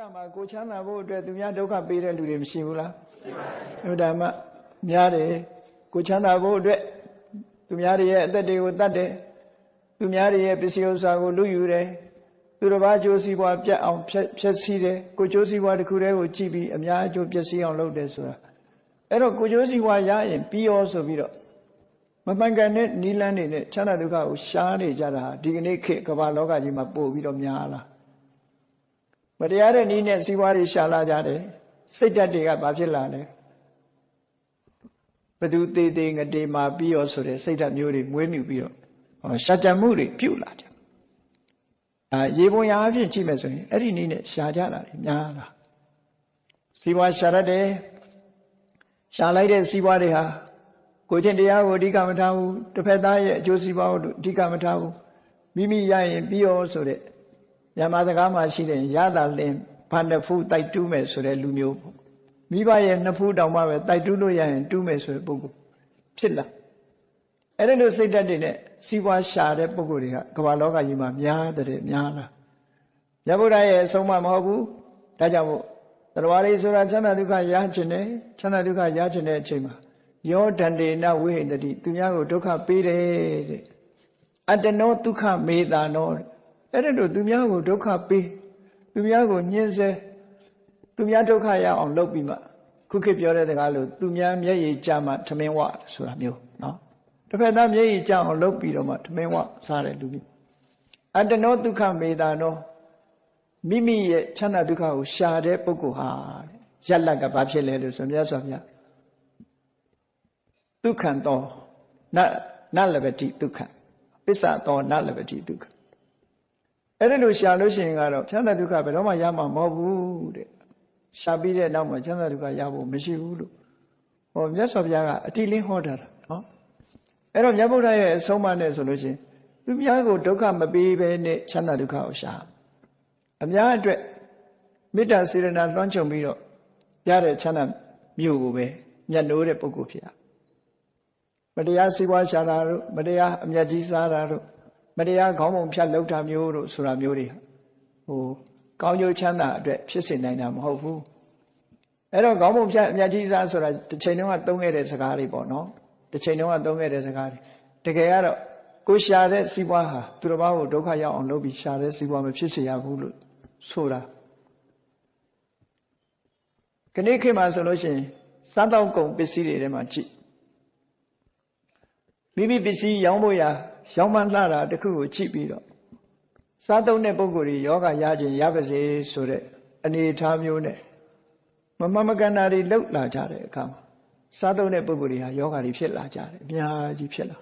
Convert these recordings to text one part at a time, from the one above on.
ကမှာကိုချမ်းသာဖို့အတွက်သူများဒုက္ခပေးတဲ့လူတွေမရှိဘူးလားရှိပါတယ်ဘုရားမများတယ်ကိုချမ်းသာဖို့အတွက်သူများတွေရဲ့အသက်တွေကိုတတ်တယ်သူများတွေရဲ့ပစ္စည်းဥစ္စာကိုလူယူတယ်သူတစ်ပါးကြိုးစည်းပွားပြတ်အောင်ဖြတ်ဖြတ်စည်းတယ်ကိုကြိုးစည်းပွားတစ်ခုတည်းကိုကြည့်ပြီးအများအကျိုးပျက်စီးအောင်လုပ်တယ်ဆိုတာအဲ့တော့ကိုကြိုးစည်းပွားရရင်ပြီးရောဆိုပြီးတော့မမှန်ကန်တဲ့နီလန်းတွေနဲ့ချမ်းသာဒုက္ခကိုရှားနေကြတာဒီကနေ့ခေတ်ကမ္ဘာလောကကြီးမှာပို့ပြီးတော့များလား မတရားတဲ့နီးနဲ့စီးပွားတွေရှာလာကြတယ်စိတ်ဓာတ်တွေကဘာဖြစ်လာလဲဘသူသေးသေးငတေမာပြီးရောဆိုတဲ့စိတ်ဓာတ်မျိုးတွေမွေးမြူပြီးတော့ဟောရှာကြံမှုတွေပြုတ်လာကြအာရေပုံရအဖြစ်ကြည့်မယ်ဆိုရင်အဲ့ဒီနီးနဲ့ရှာကြတာတွေများတာစီးပွားရှာရတယ်ရှာလိုက်တဲ့စီးပွားတွေဟာကိုချင်းတရားကိုအဓိကမထားဘူးတစ်ဖက်သားရဲ့အကျိုးစီးပွားကိုအဓိကမထားဘူးမိမိရရင်ပြီးရောဆိုတဲ့ မြန်မာစကားမှာရှိတဲ့ရတာလင်းဘာနှစ်ဖူးတိုက်တူးမယ်ဆိုတဲ့လူမျိုးပေါ့မိဘရဲ့နှစ်ဖူးတောင်မှပဲတိုက်တူးလို့ရရင်တူးမယ်ဆိုတဲ့ပုဂ္ဂိုလ်ဖြစ်လာအဲ့ဒါလိုစိတ်ဓာတ်တွေနဲ့စီးပွားရှာတဲ့ပုဂ္ဂိုလ်တွေကကမ္ဘာလောကကြီးမှာများတဲ့များလားမြတ်ဗုဒ္ဓရဲ့အဆုံးအမမဟုတ်ဘူးဒါကြောင့်မို့တရားလေးဆိုတာချမ်းသာဒုက္ခရခြင်းနဲ့ချမ်းသာဒုက္ခရခြင်းတဲ့အချိန်မှာယောဒန္တေနဝိဟိတတိသူများကိုဒုက္ခပေးတယ်တဲ့အတ္တနောဒုက္ခမေတာနော အဲ့ဒါတို့သူများကိုဒုက္ခပေးသူများကိုညှင်းဆဲသူများဒုက္ခရအောင်လုပ်ပြီးမှခုခေတ်ပြောတဲ့စကားလို့သူများမျက်ရည်ကျမှထမင်းဝဆိုတာမျိုးနော်တစ်ဖက်သားမျက်ရည်ကျအောင်လုပ်ပြီးတော့မှထမင်းဝစားတယ်လူမျိုးအတ္တနောဒုက္ခမေတာနောမိမိရဲ့ချမ်းသာဒုက္ခကိုရှာတဲ့ပုဂ္ဂိုလ်ဟာရက်လက်ကဘာဖြစ်လဲလို့ဆိုမြတ်စွာဘုရားဒုက္ခံတောနနလဘတိဒုက္ခပစ္စတောနလဘတိဒုက္ခ အဲ့ဒါလို့ရှာလို့ရှိရင်ကတော့ချမ်းသာဒုက္ခဘယ်တော့မှရမှာမဟုတ်ဘူးတဲ့ရှာပြီးတဲ့နောက်မှာချမ်းသာဒုက္ခရဖို့မရှိဘူးလို့ဟောမြတ်စွာဘုရားကအတိလင်းဟောတာနော်အဲ့တော့မြတ်ဗုဒ္ဓရဲ့အဆုံးအမနဲ့ဆိုလို့ရှိရင်သူများကိုဒုက္ခမပေးဘဲနဲ့ချမ်းသာဒုက္ခကိုရှာအများအတွက်မေတ္တာစေရနာလွှမ်းခြုံပြီးတော့ရတဲ့ချမ်းသာမြို့ကိုပဲညှက်နိုးတဲ့ပုဂ္ဂိုလ်ဖြစ်ရမတရားစီးပွားရှာတာတို့မတရားအမျက်ကြီးစားတာတို့ မတရားခေါင်းပုံဖြတ်လောက်တာမျိုးတို့ဆိုတာမျိုးတွေဟိုကောင်းကျိုးချမ်းသာအတွက်ဖြစ်စေနိုင်တာမဟုတ်ဘူးအဲ့တော့ခေါင်းပုံဖြတ်အမျက်ကြီးစားဆိုတာတစ်ချိန်တုန်းကသုံးခဲ့တဲ့စကားတွေပေါ့နော်တစ်ချိန်တုန်းကသုံးခဲ့တဲ့စကားတွေတကယ်ကတော့ကိုရှာတဲ့စီးပွားဟာသူတစ်ပါးကိုဒုက္ခရောက်အောင်လုပ်ပြီးရှာတဲ့စီးပွားမဖြစ်စေရဘူးလို့ဆိုတာခဏခေတ်မှာဆိုလို့ရှိရင်စားတော့ကုန်ပစ္စည်းတွေထဲမှာကြည့်မိမိပစ္စည်းရောင်းဖို့ရာ ရောင်းမှလှတာတခုကိုကြည့်ပြီးတော့စားသုံးတဲ့ပုံကိုယ်တွေယောဂရခြင်းရပါစေဆိုတဲ့အနေအထားမျိုးနဲ့မမမကန္တာတွေလှုပ်လာကြတဲ့အခါမှာစားသုံးတဲ့ပုံကိုယ်တွေဟာယောဂတွေဖြစ်လာကြတယ်အများကြီးဖြစ်လာ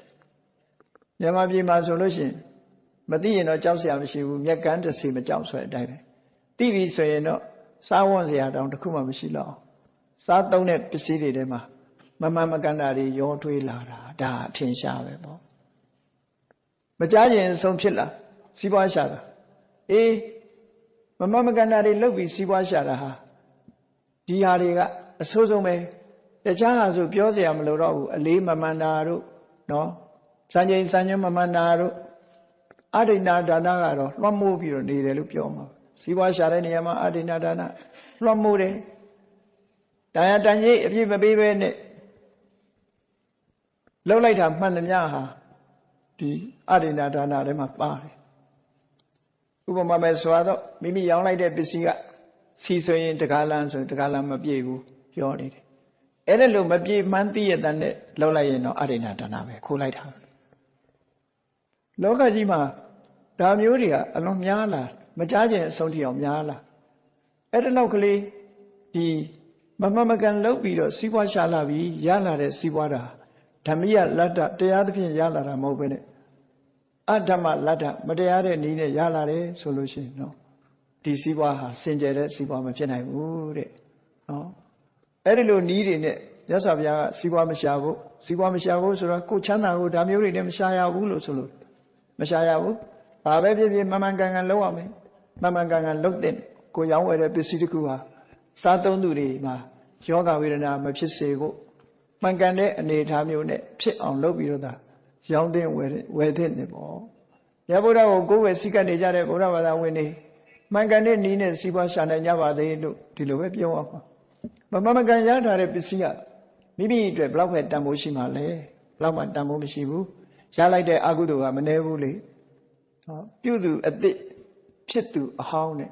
မြန်မာပြည်မှာဆိုလို့ရှိရင်မသိရင်တော့ကြောက်စရာမရှိဘူးမျက်ကန်းတစ်စီမကြောက်ဆိုတဲ့အတိုင်းပဲသိပြီဆိုရင်တော့စားဝတ်စရာတောင်တစ်ခုမှမရှိတော့စားသုံးတဲ့ပစ္စည်းတွေထဲမှာမမမကန္တာတွေရောထွေးလာတာဒါအထင်ရှားပဲပေါ့ မကြားရင်ဆုံးဖြစ်လာစီးပွားရှာတာအေးမမမကန္တာတွေလုတ်ပြီးစီးပွားရှာတာဟာဒီဟာတွေကအဆိုးဆုံးပဲတခြားဟာဆိုပြောစရာမလိုတော့ဘူးအလေးမမှန်တာတို့နော်စံချိန်စံညွှန်းမမှန်တာတို့အဒိဏဒါနကတော့လွှမ်းမိုးပြီးတော့နေတယ်လို့ပြောမှာစီးပွားရှာတဲ့နေရာမှာအဒိဏဒါနလွှမ်းမိုးတယ်တရားတန်ကြီးအပြည့်မပေးပဲနဲ့လှုပ်လိုက်တာမှန်သမျှဟာ ဒီအရိဏဒါနထဲမှာပါတယ်ဥပမာမဲ့ဆိုတော့မိမိရောင်းလိုက်တဲ့ပစ္စည်းကစီဆိုရင်တကားလန်းဆိုတကားလန်းမပြည့်ဘူးပြောနေတယ်အဲ့ဒါလို့မပြည့်မှန်းသိရတဲ့နဲ့လှုပ်လိုက်ရင်တော့အရိဏဒါနပဲခိုးလိုက်တာလောကကြီးမှာဒါမျိုးတွေကအလွန်များလာမကြားခြင်းအဆုံးထိအောင်များလာအဲ့ဒါနောက်ကလေးဒီမမမကန်လှုပ်ပြီးတော့စီးပွားရှာလာပြီးရလာတဲ့စီးပွားတာဓမ္မိယလတ္တတရားသဖြင့်ရလာတာမဟုတ်ဘဲနဲ့ အဓမ္မလတ္တမတရားတဲ့နည်းနဲ့ရလာတယ်ဆိုလို့ရှိရင်နော်ဒီစည်းပွားဟာစင်ကြယ်တဲ့စည်းပွားမဖြစ်နိုင်ဘူးတဲ့နော်အဲ့ဒီလိုနည်းတွေနဲ့ရသော်ဘုရားကစည်းပွားမရှာဘူးစည်းပွားမရှာဘူးဆိုတော့ကိုချမ်းသာကိုဒါမျိုးတွေနဲ့မရှာရဘူးလို့ဆိုလို့မရှာရဘူးဘာပဲဖြစ်ဖြစ်မမှန်ကန်ကန်လုပ်ရမယ်မမှန်ကန်ကန်လုပ်တဲ့ကိုရောင်းဝယ်တဲ့ပစ္စည်းတစ်ခုဟာစားသုံးသူတွေမှာယောဂဝေဒနာမဖြစ်စေဖို့မှန်ကန်တဲ့အနေအထားမျိုးနဲ့ဖြစ်အောင်လုပ်ပြီးတော့သာ ရောင်းတဲ့ဝယ်ဝယ်တဲ့နေပေါ့။ရဗုဒ္ဓကိုကိုယ်ဝယ်စိတ်ကနေကြတဲ့ဗုဒ္ဓဘာသာဝင်တွေမှန်ကန်တဲ့နည်းနဲ့စီးပွားရှာနိုင်ကြပါသေးလို့ဒီလိုပဲပြောအောင်မမမကန်ရထားတဲ့ပစ္စည်းကမိမိအတွက်ဘလောက်ပဲတန်ဖိုးရှိမှလဲဘလောက်မှတန်ဖိုးမရှိဘူးရလိုက်တဲ့အကုသိုလ်ကမနှဲဘူးလေဟောပြုသူအစ်စ်ဖြစ်သူအဟောင်းနဲ့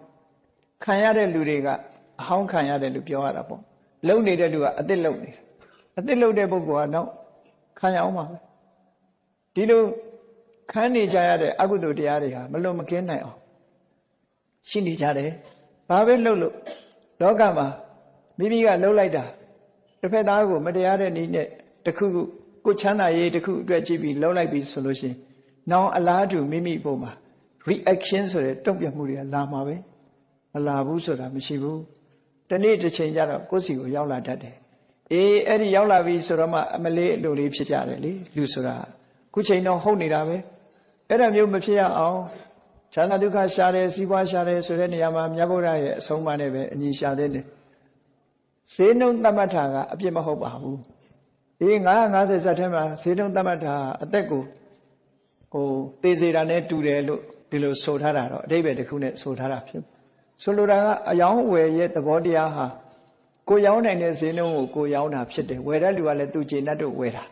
ခံရတဲ့လူတွေကအဟောင်းခံရတယ်လို့ပြောရတာပေါ့လုံနေတဲ့လူကအစ်စ်လုံနေတယ်အစ်စ်လုံတဲ့ပုဂ္ဂိုလ်ကတော့ခံရအောင်ပါပဲ ဒီလိုခံနေကြရတဲ့အကုသိုလ်တရားတွေဟာမလွန်မကင်းနိုင်အောင်ရှိနေကြတယ်ဘာပဲလှုပ်လို့လောကမှာမိမိကလှုပ်လိုက်တာတစ်ဖက်သားကိုမတရားတဲ့နည်းနဲ့တခုခုကိုချမ်းသာရေးတခုအတွက်ကြည့်ပြီးလှုပ်လိုက်ပြီဆိုလို့ရှိရင်နောင်အလားတူမိမိပုံမှာ reaction ဆိုတဲ့တုံ့ပြန်မှုတွေကလာမှာပဲမလာဘူးဆိုတာမရှိဘူးတနေ့တစ်ချိန်ကျတော့ကိုယ်စီကိုရောက်လာတတ်တယ်အေးအဲ့ဒီရောက်လာပြီဆိုတော့မှအမလေးအလိုလေးဖြစ်ကြတယ်လေလူဆိုတာ ခုချိန်တော့ဟုတ်နေတာပဲအဲ့ဒါမျိုးမဖြစ်ရအောင်ချမ်းသာဒုက္ခရှာတယ်စီးပွားရှာတယ်ဆိုတဲ့နေရာမှာမြတ်ဗုဒ္ဓရဲ့အဆုံးအမနဲ့ပဲအညီရှာတဲ့တယ်ဈေးနှုန်းသတ်မှတ်တာကအပြစ်မဟုတ်ပါဘူးအေး950ဇက်ထဲမှာဈေးနှုန်းသတ်မှတ်တာအသက်ကိုဟိုသေစေတာနဲ့တူတယ်လို့ဒီလိုဆိုထားတာတော့အတိပ္ပယ်တစ်ခုနဲ့ဆိုထားတာဖြစ်ဆိုလိုတာကအယောင်းဝယ်ရဲ့သဘောတရားဟာကိုရောင်းနိုင်တဲ့ဈေးနှုန်းကိုကိုရောင်းတာဖြစ်တယ်ဝယ်တဲ့လူကလည်းသူကျေနပ်တို့ဝယ်တာ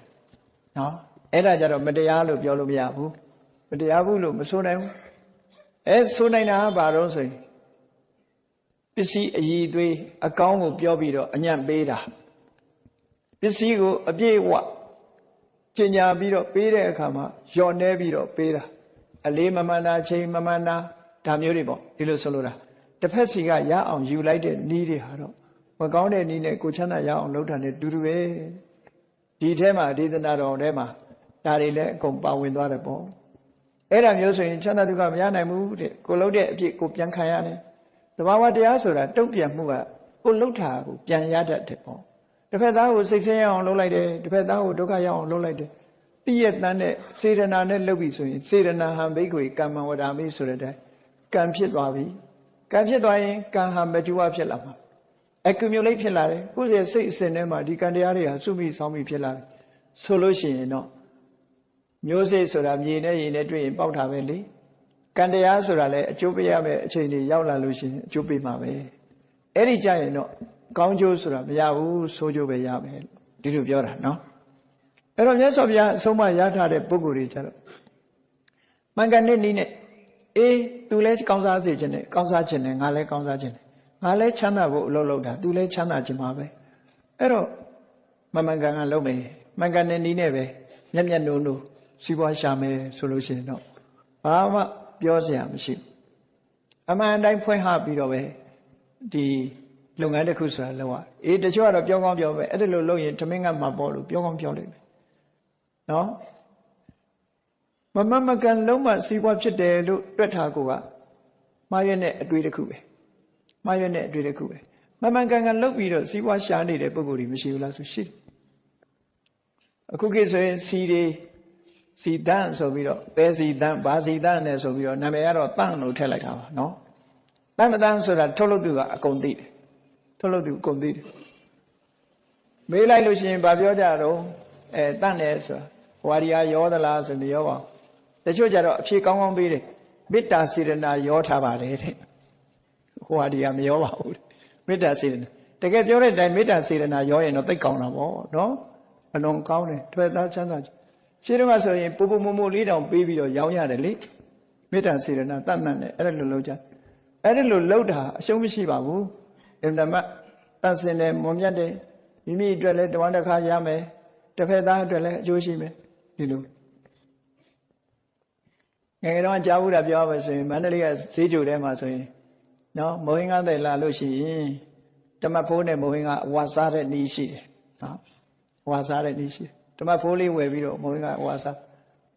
နော် အဲ့ဒါကြတော့မတရားလို့ပြောလို့မရဘူးမတရားဘူးလို့မဆိုနိုင်ဘူးအဲဆိုနိုင်တာကဘာတော့ဆိုရင်ပစ္စည်းအည်သွေးအကောင်းကိုပြောပြီးတော့အညံ့ပေးတာပစ္စည်းကိုအပြည့်အဝကျင်ညာပြီးတော့ပေးတဲ့အခါမှာလျော့နှဲပြီးတော့ပေးတာအလေးမမှန်တာချိန်မမှန်တာဒါမျိုးတွေပေါ့ဒီလိုဆိုလိုတာတစ်ဖက်စီကရအောင်ယူလိုက်တဲ့နီးတွေဟာတော့မကောင်းတဲ့နီးနဲ့ကိုချမ်းသာရအောင်လုပ်တာနဲ့တူတူပဲဒီထဲမှာဒေသနာတော်ထဲမှာ ဒါတွေလည်းအကုန်ပါဝင်သွားတယ်ပေါ့အဲ့ဒါမျိုးဆိုရင်ချမ်းသာဒုက္ခမရနိုင်ဘူးတဲ့ကိုလှုပ်တဲ့အဖြစ်ကိုပြန်ခံရတယ်တဘာဝတရားဆိုတာတုံ့ပြန်မှုကကိုလှုပ်တာကိုပြန်ရတတ်တယ်ပေါ့တစ်ဖက်သားကိုစိတ်ဆင်းရအောင်လှုပ်လိုက်တယ်တစ်ဖက်သားကိုဒုက္ခရအောင်လှုပ်လိုက်တယ်ပြည့်ရတန်းတဲ့စေရနာနဲ့လှုပ်ပြီဆိုရင်စေရနာဟံဘိက္ခွေကမ္မဝဒာမိဆိုတဲ့အတိုင်းကံဖြစ်သွားပြီကံဖြစ်သွားရင်ကံဟာမကြွားဖြစ်လာမှာ accumulate ဖြစ်လာတယ်ကိုယ့်ရဲ့စိတ်အစဉ်ထဲမှာဒီကံတရားတွေဟာစုမိဆောင်းမိဖြစ်လာပြီဆိုလို့ရှိရင်တော့ မျိုးစိတ်ဆိုတာမြေနဲ့ရေနဲ့တွေ့ရင်ပေါက်တာပဲလေကံတရားဆိုတာလည်းအကျိုးပေးရမယ့်အချိန်တွေရောက်လာလို့ရှိရင်အကျိုးပေးမှာပဲအဲ့ဒီကြရင်တော့ကောင်းကျိုးဆိုတာမရဘူးဆိုးကျိုးပဲရမယ်ဒီလိုပြောတာနော်အဲ့တော့မြတ်စွာဘုရားအဆုံးမရထားတဲ့ပုဂ္ဂိုလ်တွေကြတော့မင်္ဂန်နဲ့နီးနဲ့အေးသူလည်းကောင်းစားစေခြင်းနဲ့ကောင်းစားခြင်းနဲ့ငါလည်းကောင်းစားခြင်းနဲ့ငါလည်းချမ်းသာဖို့အလုပ်လုပ်တာသူလည်းချမ်းသာခြင်းပါပဲအဲ့တော့မမင်္ဂန်ကလုပ်မယ်မင်္ဂန်နဲ့နီးနဲ့ပဲမျက်မျက်နှုံနှုံ စီးပွားရှာမယ်ဆိုလို့ရှိရင်တော့ဘာမှပြောစရာမရှိဘူးအမှန်တိုင်းဖွင့်ဟပြီးတော့ပဲဒီလုပ်ငန်းတစ်ခုဆိုတာလုပ်ရအေးတချို့ကတော့ပြောကောင်းပြောပဲအဲ့ဒါလိုလုပ်ရင်ထမင်းကမှပေါ်လို့ပြောကောင်းပြောလိမ့်မယ်နော်မမမကန်လုံးမစီးပွားဖြစ်တယ်လို့တွက်ထားကိုကမှားရွက်တဲ့အတွေ့တစ်ခုပဲမှားရွက်တဲ့အတွေ့တစ်ခုပဲမမကန်ကန်လုပ်ပြီးတော့စီးပွားရှာနေတဲ့ပုံကိုယ်ကြီးမရှိဘူးလားဆိုရှိတယ်အခုခေတ်ဆိုရင်စီတွေ စီတန်းဆိုပြီးတော့ပဲစီတန်းဘာစီတန်းနဲ့ဆိုပြီးတော့နာမည်ကတော့တန်းလို့ထည့်လိုက်တာပါနော်တန်းမတန်းဆိုတာထုတ်လုပ်သူကအကုန်သိတယ်ထုတ်လုပ်သူအကုန်သိတယ်မေးလိုက်လို့ရှိရင်ဗာပြောကြတော့အဲတန်းတယ်ဆိုတာဝါရီယာရောသလားဆိုပြီးရောပါတချို့ကြတော့အဖြေကောင်းကောင်းပေးတယ်မေတ္တာစေတနာရောထားပါတယ်တဲ့ဟိုဟာဒီကမရောပါဘူးမေတ္တာစေတနာတကယ်ပြောတဲ့အတိုင်းမေတ္တာစေတနာရောရင်တော့သိကောင်းတာပေါ့နော်အလွန်ကောင်းတယ်တွေ့သားချမ်းသာ ရှင်းတော့ဆိုရင်ပူပူမမိုလေးတောင်ပေးပြီးတော့ရောင်းရတယ်လေမေတ္တာစေတနာတတ်မှတ်တယ်အဲ့ဒါလိုလုပ်ကြအဲ့ဒါလိုလုပ်တာအရှုံးမရှိပါဘူးအင်တမတတ်စင်တယ်မွန်မြတ်တယ်မိမိအတွက်လည်းတဝမ်းတစ်ခါရမယ်တစ်ဖက်သားအတွက်လည်းအကျိုးရှိမယ်ဒီလိုငယ်ငယ်တော့ကြားဘူးတာပြောပါဆိုရင်မန္တလေးကဈေးကြိုထဲမှာဆိုရင်နော်မိုးဟင်းကားတယ်လာလို့ရှိရင်တမတ်ဖိုးနဲ့မိုးဟင်းကားဝါစားတဲ့နီးရှိတယ်နော်ဝါစားတဲ့နီးရှိတယ် တမတ်ဖိုးလေးဝယ်ပြီးတော့မိုးဟင်းကားဝါစား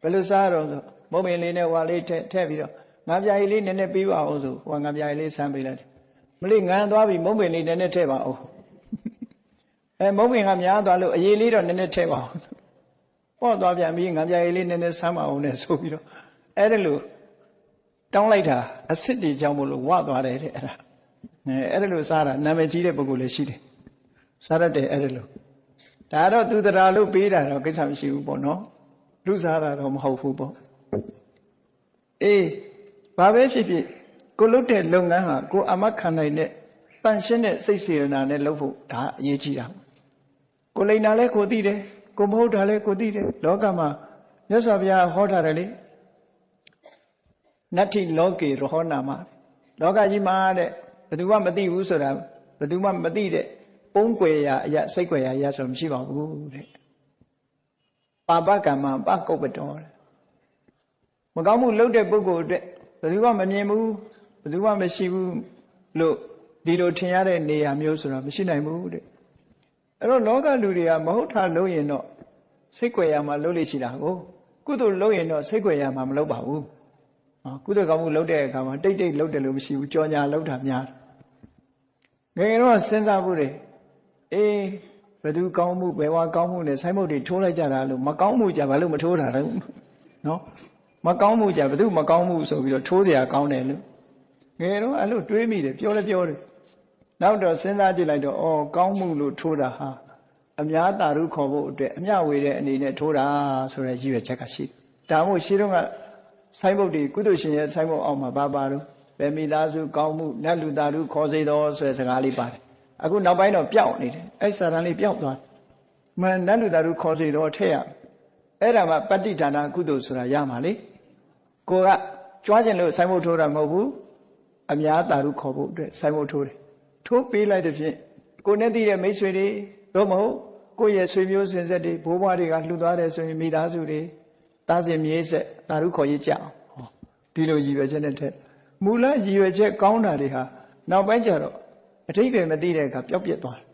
ဘယ်လိုစားတော့ဆိုမုံမင်းလေးနဲ့ဝါလေးထည့်ထည့်ပြီးတော့ငါပြာကြီးလေးနည်းနည်းပြီးပါအောင်ဆိုဟိုငါပြာကြီးလေးဆမ်းပေးလိုက်တယ်မလေးငန်းသွားပြီမုံမင်းလေးနည်းနည်းထည့်ပါအောင်အဲမုံမင်းကများသွားလို့အရေးလေးတော့နည်းနည်းထည့်ပါအောင်ပေါ့သွားပြန်ပြီးငါပြာကြီးလေးနည်းနည်းဆမ်းပါအောင်နဲ့ဆိုပြီးတော့အဲ့ဒါလို့တောင်းလိုက်တာအစ်စ်တွေကြောင့်မလို့ဝသွားတယ်တဲ့အဲ့ဒါအဲအဲ့ဒါလို့စားတာနာမည်ကြီးတဲ့ပုဂ္ဂိုလ်လည်းရှိတယ်စားရတယ်အဲ့ဒါလို့ ဒါတော့သူတရာလို့ပေးတာတော့ကိစ္စမရှိဘူးပေါ့နော်လူစားတာတော့မဟုတ်ဘူးပေါ့အေးဘာပဲဖြစ်ဖြစ်ကိုလုပ်တဲ့လုပ်ငန်းဟာကိုအမခံနိုင်တဲ့တန်ရှင်းတဲ့စိတ်စေရနာနဲ့လုပ်ဖို့ဒါအရေးကြီးတာကိုလိန်တာလဲကိုသိတယ်ကိုမဟုတ်တာလဲကိုသိတယ်လောကမှာမြတ်စွာဘုရားဟောထားတယ်လေနတ္ထိလောကေရဟောနာမလောကကြီးမှာတဲ့ဘယ်သူမှမသိဘူးဆိုတာဘယ်သူမှမသိတဲ့ပုံး ကွယ်ရာအရာစိတ်ကွယ်ရာအရာဆိုမရှိပါဘူးတဲ့ပါပကမ္မပကုပ္ပတောတဲ့မကောင်းမှုလုပ်တဲ့ပုဂ္ဂိုလ်အတွက်ဘယ်သူမှမမြင်ဘူးဘယ်သူမှမရှိဘူးလို့ဒီလိုထင်ရတဲ့နေရာမျိုးဆိုတာမရှိနိုင်ဘူးတဲ့အဲ့တော့လောကလူတွေကမဟုတ်တာလုပ်ရင်တော့စိတ်ွယ်ရမှာလုပ်လို့ရှိတာကိုကုသိုလ်လုပ်ရင်တော့စိတ်ွယ်ရမှာမလုပ်ပါဘူးဟာကုသိုလ်ကောင်းမှုလုပ်တဲ့အခါမှာတိတ်တိတ်လုပ်တယ်လို့မရှိဘူးကြောညာလုပ်တာများငယ်ငယ်တော့စဉ်းစားဖို့တွေ အေးဘယ်သူကောင်းမှုဘယ်ဝါကောင်းမှုနဲ့ဆိုင်းမုတ်တွေထိုးလိုက်ကြတာလို့မကောင်းမှုကြဘာလို့မထိုးတာလဲနော်မကောင်းမှုကြဘယ်သူမကောင်းမှုဆိုပြီးတော့ထိုးเสียကောင်းတယ်လို့ငယ်တော့အဲ့လိုတွေးမိတယ်ပြောလဲပြောတယ်နောက်တော့စဉ်းစားကြည့်လိုက်တော့အော်ကောင်းမှုလို့ထိုးတာဟာအများတာရုခေါ်ဖို့အတွက်အမျှဝေတဲ့အနေနဲ့ထိုးတာဆိုတဲ့ရည်ရွယ်ချက်ကရှိတယ်ဒါမို့ရှိတော့ကဆိုင်းဘုတ်တွေကုသိုလ်ရှင်ရဲ့ဆိုင်းဘုတ်အောက်မှာဘာပါတော့ဗေမိသားစုကောင်းမှုနတ်လူသားတို့ခေါ်စေတော်ဆိုတဲ့စကားလေးပါတယ် အခုနောက်ပိုင်းတော့ပျောက်နေတယ်အဲ့စာတန်လေးပျောက်သွားမန်နတ်လူသားတို့ခေါ်စေတော်ထည့်ရအဲ့ဒါမှပဋိဌာနာကုသိုလ်ဆိုတာရမှာလေကိုကကြွားခြင်းလို့ဆိုင်းဘုတ်ထိုးတာမဟုတ်ဘူးအများတာရုခေါ်ဖို့အတွက်ဆိုင်းဘုတ်ထိုးတယ်ထိုးပေးလိုက်တဲ့ဖြင့်ကိုနဲ့တည်တဲ့မိတ်ဆွေတွေတော့မဟုတ်ကိုယ့်ရဲ့ဆွေမျိုးစင်ဆက်တွေဘိုးဘွားတွေကလှူသွားတယ်ဆိုရင်မိသားစုတွေတားစင်မြေးဆက်တာရုခေါ်ရကြအောင်ဟောဒီလိုရည်ရွယ်ချက်နဲ့ထက်မူလရည်ရွယ်ချက်ကောင်းတာတွေဟာနောက်ပိုင်းကျတော့ အထိပ္ပယ်မသိတဲ့အခါပျောက်ပြက်သွားတယ်